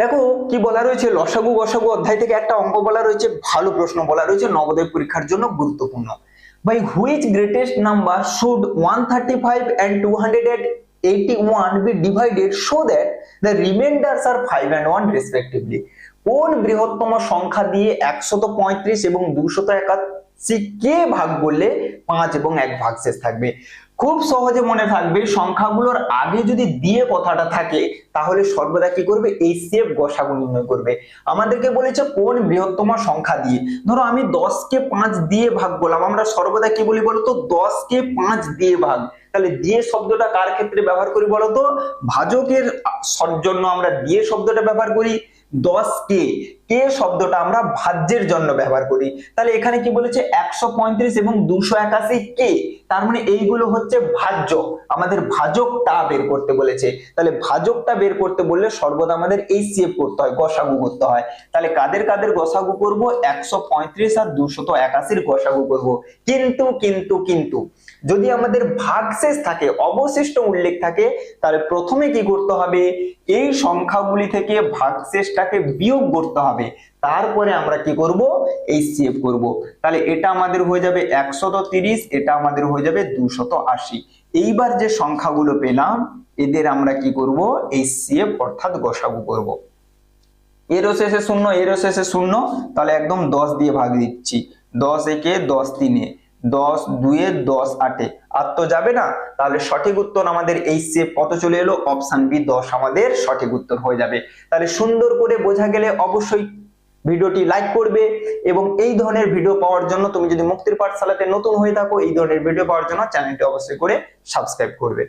দেখো কি বলা রয়েছে? লসাগু গসাগু অধ্যায় থেকে একটা অঙ্ক বলা রয়েছে, ভালো প্রশ্ন বলা রয়েছে নবোদয় পরীক্ষার জন্য গুরুত্বপূর্ণ। By which greatest number should one thirty five and two hundred eighty one be divided so that the remainders are five and one respectively কোন বৃহত্তম সংখ্যা দিয়ে একশত পঁয়ত্রিশ এবং দুশত একাশি কে ভাগ করলে পাঁচ এবং এক ভাগ শেষ থাকবে? খুব সহজে মনে থাকবে সংখ্যাগুলোর আগে যদি দিয়ে কথাটা থাকে, তাহলে সর্বদা কি করবে? এই সেফ গসাগু নির্ণয় করবে। আমাদেরকে বলেছে কোন বৃহত্তম সংখ্যা দিয়ে? ধরো আমি দশকে পাঁচ দিয়ে ভাগ করলাম, আমরা সর্বদা কি বলি বলতো? দশকে পাঁচ দিয়ে ভাগ। তাহলে দিয়ে শব্দটা কার ক্ষেত্রে ব্যবহার করি বলতো? ভাজকের জন্য আমরা দিয়ে শব্দটা ব্যবহার করি, দশ কে কে শব্দটা আমরা ভাজ্যের জন্য ব্যবহার করি। তাহলে এখানে কি বলেছে? একশো পঁয়ত্রিশ এবং দুশো একাশি কে, তার মানে এইগুলো হচ্ছে ভাজ্য। আমাদের ভাজকটা বের করতে বলেছে। তাহলে ভাজকটা বের করতে বললে সর্বদা আমাদের এই সেভ করতে হয়, গসাগু করতে হয়। তাহলে কাদের কাদের গসাগু করব? একশো পঁয়ত্রিশ আর দুশত একাশির গসাগু করব। কিন্তু কিন্তু কিন্তু, যদি আমাদের ভাগশেষ থাকে, অবশিষ্ট উল্লেখ থাকে, তাহলে প্রথমে কি করতে হবে? এই সংখ্যাগুলি থেকে ভাগশেষটাকে বিয়োগ করতে হবে। তারপরে আমরা কি করব? এই সেভ করব। তাহলে এটা আমাদের হয়ে যাবে একশত তিরিশ, এটা আমাদের হয়ে যাবে দুশত আশি। এইবার যে সংখ্যাগুলো পেলাম, এদের আমরা কি করব? এই সেভ অর্থাৎ গসাগু করব। এরও শেষে শূন্য, এরও শেষে শূন্য, তাহলে একদম দশ দিয়ে ভাগ দিচ্ছি। দশ একে দশ তিনে। দশ দুয়ে দশ, আটে। আর তো যাবে না। তাহলে সঠিক উত্তর আমাদের এই সেভ কত চলে এলো? অপশান বি দশ আমাদের সঠিক উত্তর হয়ে যাবে। তাহলে সুন্দর করে বোঝা গেলে অবশ্যই ভিডিওটি লাইক করবে এবং এই ধরনের ভিডিও পাওয়ার জন্য তুমি যদি মুক্তির পাঠশালাতে নতুন হয়ে থাকো, এই ধরনের ভিডিও পাওয়ার জন্য চ্যানেলটি অবশ্যই করে সাবস্ক্রাইব করবে।